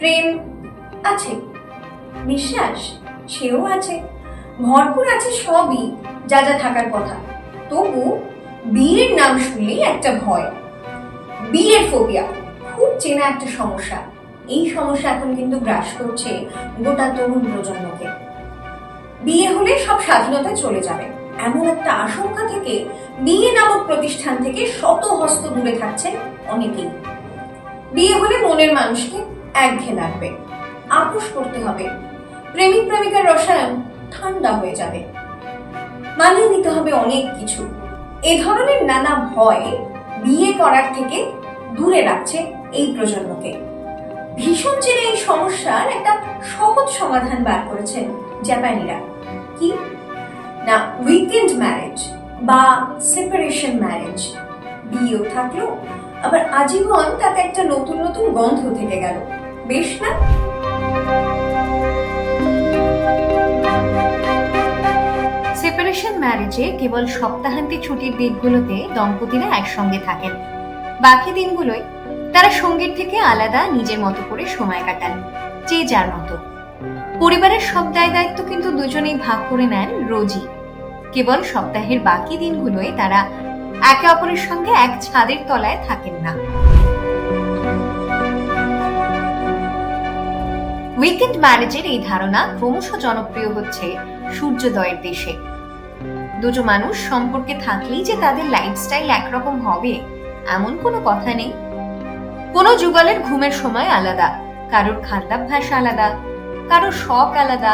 প্রেম আছে বিশ্বাস সেও আছে, ভরপুর আছে সবই যা যা থাকার কথা। তবু বিয়ের নাম শুনলেই একটা ভয়। বিয়ের ফোবিয়া খুব চেনা একটা সমস্যা। এই সমস্যা এখন কিন্তু গ্রাস করছে গোটা তরুণ প্রজন্মকে। বিয়ে হলে সব স্বাধীনতা চলে যাবে। এমন একটা আশঙ্কা থেকে বিয়ে নামক প্রতিষ্ঠান থেকে শত হস্ত দূরে থাকছেন অনেকেই। বিয়ে হলে মনের মানুষকে একঘেয়ে লাগবে। আপোষ করতে হবে। প্রেমিক প্রেমিকার রসায়ন ঠান্ডা হয়ে যাবে। মানিয়ে নিতে হবে অনেক কিছু। এ ধরনের নানা ভয় বিয়ে করার থেকে দূরে রাখছে এই প্রজন্মকে। ভীষণ চেনে এই সমস্যার একটা সহজ সমাধান বার করেছেন জাপানিরা। কি? না উইকেন্ড ম্যারেজ বা সেপারেশন ম্যারেজ বিয়েও থাকল, আবার আজীবন তাতে একটা নতুন নতুন গন্ধ থেকে গেল। বেশ না? সেপারেশন ম্যারেজে কেবল সপ্তাহান্তে ছুটির দিনগুলোতে দম্পতিরা একসঙ্গে থাকেন। বাকি দিনগুলোয় তারা সঙ্গীর থেকে আলাদা নিজের মতো করে সময় কাটান, যে যার মতো। পরিবারের সব দায় দায়িত্ব কিন্তু দুজনেই ভাগ করে নেন রোজই। কেবল সপ্তাহের বাকি দিনগুলোয় তারা একে অপরের সঙ্গে এক ছাদের তলায় থাকেন না। উইকেন্ড ম্যারেজের এই ধারণা ক্রমশ জনপ্রিয় হচ্ছে সূর্যোদয়ের দেশে। দুটো মানুষ সম্পর্কে থাকলেই যে তাদের লাইফস্টাইল একরকম হবে, এমন কোনো কথা নেই। কোনো যুগলের ঘুমের সময় আলাদা, কারোর খাদ্যাভ্যাস আলাদা, কারোর শখ আলাদা।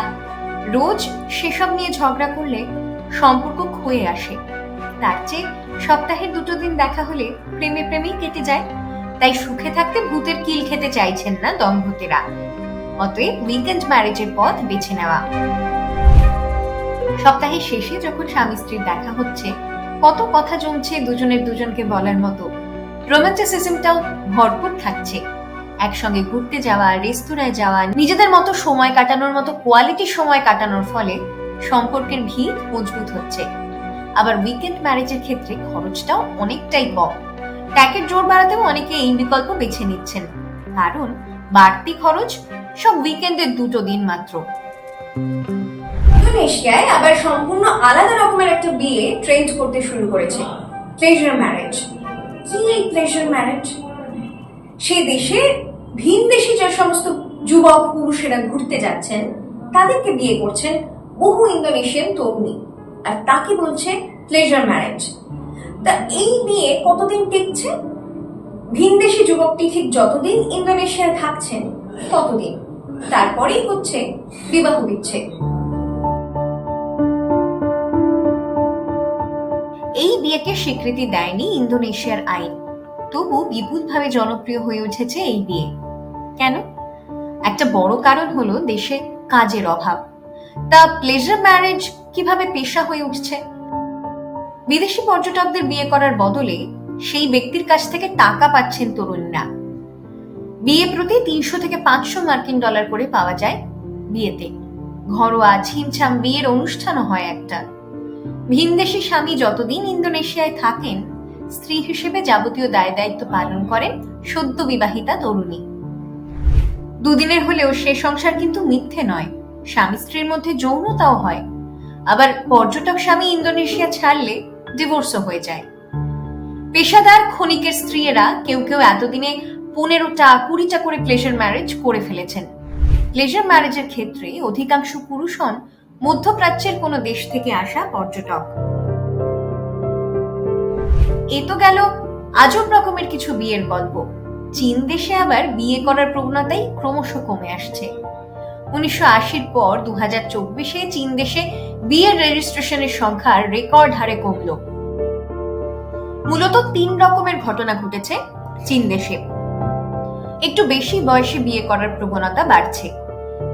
রোজ সেসব নিয়ে ঝগড়া করলে সম্পর্ক ক্ষয়ে আসে। তার চেয়ে সপ্তাহের দুটো দিন দেখা হলে প্রেমে প্রেমেই কেটে যায়। তাই সুখে থাকতে ভূতের কিল খেতে চাইছেন না দম্পতিরা। অতএব উইকেন্ড ম্যারেজের পথ বেছে নেওয়া। সপ্তাহের শেষে যখন স্বামী স্ত্রীর দেখা হচ্ছে, কত কথা জমছে দুজনের দুজনকে বলার মতো। রোমান্টিসিজমটাও ভরপুর থাকছে। একসঙ্গে ঘুরতে যাওয়া, রেস্তোরাঁয় যাওয়া, নিজেদের মতো সময় কাটানোর মতো কোয়ালিটি সময় কাটানোর ফলে সম্পর্কের ভিত মজবুত হচ্ছে। আবার উইকেন্ড ম্যারেজের ক্ষেত্রে খরচটাও অনেকটাই কম। ট্যাকের জোর বাড়াতেও অনেকে এই বিকল্প বেছে নিচ্ছেন। কারণ বাড়তি খরচ সব উইকেন্ডের দুটো দিন মাত্র। ইন্দোনেশিয়ায় আবার সম্পূর্ণ আলাদা রকমের একটা বিয়ে ট্রেন্ড করতে শুরু করেছে প্লেজার ম্যারেজ কি এই প্লেজার ম্যারেজ সে দেশে ভিন দেশি যে সমস্ত যুবক, পুরুষেরা ঘুরতে যাচ্ছেন, তাদেরকে বিয়ে করছেন বহু ইন্দোনেশিয়ান তরুণী, আর তাকে বলছে প্লেজার ম্যারেজ তা এই বিয়ে কতদিন টিকছে? ভিনদেশি যুবকটি ঠিক যতদিন ইন্দোনেশিয়ায় থাকছেন, ততদিন। তারপরেই হচ্ছে বিবাহ বিচ্ছেদ। এই বিয়েকে স্বীকৃতি দেয়নি ইন্দোনেশিয়ার আইন। তবু বিপুলভাবে জনপ্রিয় হয়ে উঠেছে এই বিয়ে। কেন? একটা বড় কারণ হলো দেশে কাজের অভাব। তা প্লেজার ম্যারেজ কীভাবে পেশা হয়ে উঠছে? বিদেশি পর্যটকদের বিয়ে করার বদলে সেই ব্যক্তির কাছ থেকে টাকা পাচ্ছেন তরুণীরা। বিয়ে প্রতি তিনশো থেকে পাঁচশো মার্কিন ডলার করে পাওয়া যায় বিয়েতে। ঘরোয়া ছিমছাম বিয়ের অনুষ্ঠানও হয় একটা। ভিনদেশি স্বামী যতদিন ইন্দোনেশিয়ায় থাকেন, স্ত্রী হিসেবে যাবতীয় দায় দায়িত্ব পালন করেন সদ্য বিবাহিতা তরুণী। দুদিনের হলেও সে সংসার কিন্তু মিথ্যে নয়। স্বামী স্ত্রীর মধ্যে যৌনতাও হয়। আবার পর্যটক স্বামী ইন্দোনেশিয়া ছাড়লে ডিভোর্সও হয়ে যায়। পেশাদার ক্ষণিকের স্ত্রীয়েরা কেউ কেউ এতদিনে পনেরোটা, কুড়িটা করে প্লেজার ম্যারেজ করে ফেলেছেন। প্লেজার ম্যারেজের ক্ষেত্রে অধিকাংশ পুরুষ হন মধ্যপ্রাচ্যের কোনো দেশ থেকে আসা পর্যটক। এ তো গেল আজব রকমের কিছু বিয়ের গল্প। চীন দেশে আবার বিয়ে করার প্রবণতাই ক্রমশ কমে আসছে। উনিশশো আশির পর দু হাজার চব্বিশে চীন দেশে বিয়ের রেজিস্ট্রেশনের সংখ্যা রেকর্ড হারে কমল। মূলত তিন রকমের ঘটনা ঘটেছে চীন দেশে। একটু বেশি বয়সে বিয়ে করার প্রবণতা বাড়ছে।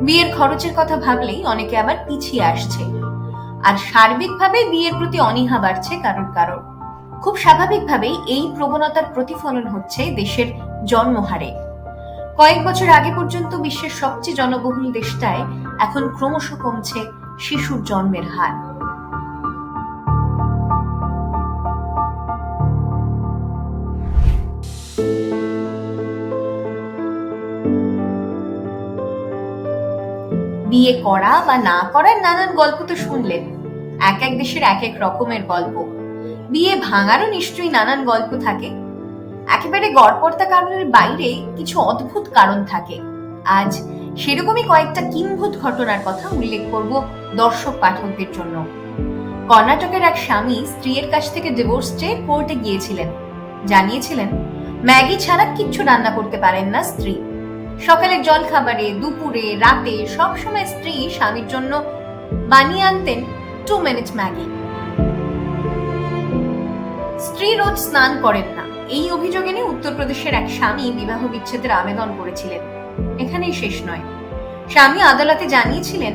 বিয়ের খরচের কথা ভাবলেই অনেকে আবার পিছিয়ে আসছে। আর সার্বিকভাবে বিয়ের প্রতি অনীহা বাড়ছে কারোর কারোর। খুব স্বাভাবিকভাবেই এই প্রবণতার প্রতিফলন হচ্ছে দেশের জন্মহারে। কয়েক বছর আগে পর্যন্ত বিশ্বের সবচেয়ে জনবহুল দেশটায় এখন ক্রমশ কমছে শিশুর জন্মের হার। বিয়ে করা বা না করার নানান গল্প তো শুনলেন। এক এক দেশের এক এক রকমের গল্প। বিয়ে ভাঙারও নিশ্চয়ই নানান গল্প থাকে। একেবারে গড়পড়তা কারণের বাইরে কিছু অদ্ভুত কারণ থাকে। আজ সেরকমই কয়েকটা কিম্ভূত ঘটনার কথা উল্লেখ করব দর্শক পাঠকদের জন্য। কর্ণাটকের এক স্বামী স্ত্রীর কাছ থেকে ডিভোর্স চেয়ে কোর্টে গিয়েছিলেন। জানিয়েছিলেন, ম্যাগি ছাড়া কিচ্ছু রান্না করতে পারেন না স্ত্রী। সকালে জল খাবারে দুপুরে, রাতে সবসময় স্ত্রী স্বামীর জন্য বানিয়ে আনতেন টু মিনিট ম্যাগি স্ত্রী রোজ স্নান করেন না। এই অভিযোগে নিয়ে উত্তরপ্রদেশের এক স্বামী বিবাহ বিচ্ছেদের আবেদন করেছিলেন। এখানেই শেষ নয়। স্বামী আদালতে জানিয়েছিলেন,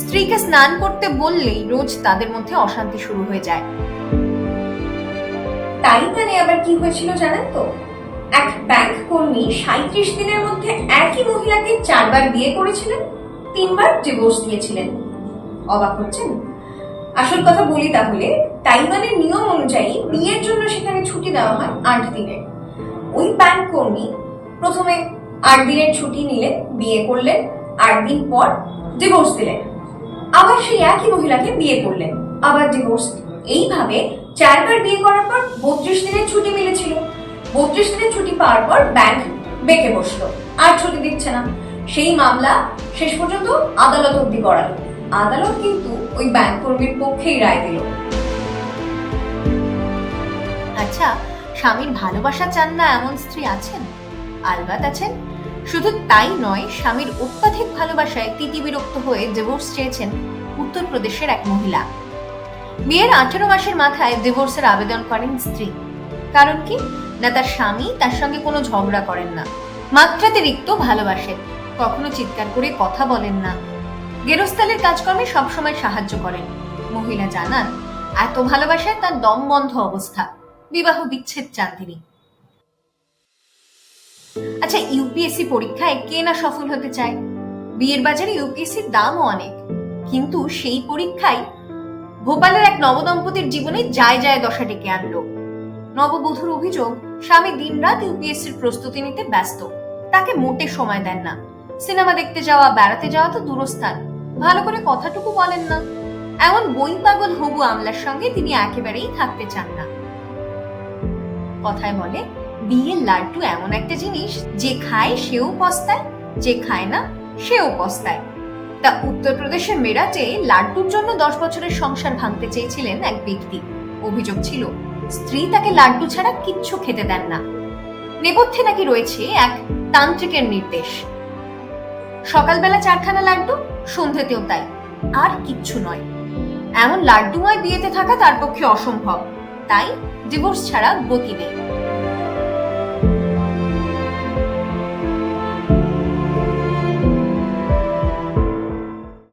স্ত্রীকে স্নান করতে বললেই রোজ তাদের মধ্যে অশান্তি শুরু হয়ে যায়। তাই মানে আবার কি হয়েছিল জানেন তো? এক ব্যাংক কর্মী সাঁত্রিশ দিনের মধ্যে একই মহিলাকে চারবার বিয়ে করেছিলেন, তিনবার ডিভোর্স দিয়েছিলেন। অবাক হচ্ছেন? আসল কথা বলি তাহলে, তাইওয়ানের নিয়ম অনুযায়ী বিয়ের জন্য সেখানে ছুটি দেওয়া হয় আট দিনের ওই ব্যাংক কর্মী প্রথমে আট দিনের ছুটি নিলেন, বিয়ে করলেন, আট দিন পর ডিভোর্স দিলেন। আবার সেই একই মহিলাকে বিয়ে করলেন, আবার ডিভোর্স এইভাবে চারবার বিয়ে করার পর বত্রিশ দিনের ছুটি মিলেছিল। বত্রিশ দিনের ছুটি পাওয়ার পর ব্যাংক বেঁকে বসল। আর ছুটি দিচ্ছে না। সেই মামলা শেষ পর্যন্ত আদালত অব্দি করালো আদালত কিন্তু ওই ব্যাংক কর্মীর পক্ষেই রায় দিল। আচ্ছা স্বামীর ভালোবাসা চান না এমন স্ত্রী আছেন? আলবাত আছেন? শুধু তাই নয়, স্বামীর অত্যাধিক ভালোবাসায় তিতিবিরক্ত হয়ে ডিভোর্স চেয়েছেন উত্তরপ্রদেশের এক মহিলা। বিয়ের আঠেরো মাসের মাথায় ডিভোর্সের আবেদন করেন স্ত্রী। কারণ কি? না তার স্বামী, তার সঙ্গে কোনো ঝগড়া করেন না। মাত্রাতিরিক্ত ভালোবাসেন। কখনো চিৎকার করে কথা বলেন না। গেরস্থালের কাজকর্মে সবসময় সাহায্য করেন। মহিলা জানান, এত ভালোবাসায় তার দম বন্ধ অবস্থা। বিবাহ বিচ্ছেদ চান তিনি। আচ্ছা ইউপিএসসি পরীক্ষায় কে না সফল হতে চায়? বিয়ের বাজারে ইউপিএসসির দামও অনেক। কিন্তু সেই পরীক্ষায় ভোপালের এক নবদম্পতির জীবনে যায় যায় দশা ডেকে আনলো। নববধূর অভিযোগ, স্বামী দিনরাত ইউপিএসসির প্রস্তুতি নিতে ব্যস্ত। তাকে মোটে সময় দেন না। সিনেমা দেখতে যাওয়া, বেড়াতে যাওয়া তো দূরস্থান। ভালো করে কথাটুকু বলেন না। এমন বই পাগল হবু আমলার সঙ্গে তিনি একেবারেই থাকতে চান না। কথায় বলে, বিয়ের লাড্ডু এমন একটা জিনিস যে খায় সেও পস্তায়, যে খায় না সেও পস্তায়। তা উত্তরপ্রদেশের মেরাটে লাড্ডুর জন্য দশ বছরের সংসার ভাঙতে চেয়েছিলেন এক ব্যক্তি। অভিযোগ ছিল স্ত্রী তাকে লাড্ডু ছাড়া কিচ্ছু খেতে দেন না। নেপথ্যে নাকি রয়েছে এক তান্ত্রিকের নির্দেশ। সকালবেলা চারখানা লাড্ডু, সন্ধ্যেতেও তাই। আর কিচ্ছু নয়। এমন লাড্ডুময় বিয়েতে থাকা তার পক্ষে অসম্ভব। তাই ডিভোর্স ছাড়া গতি নেই।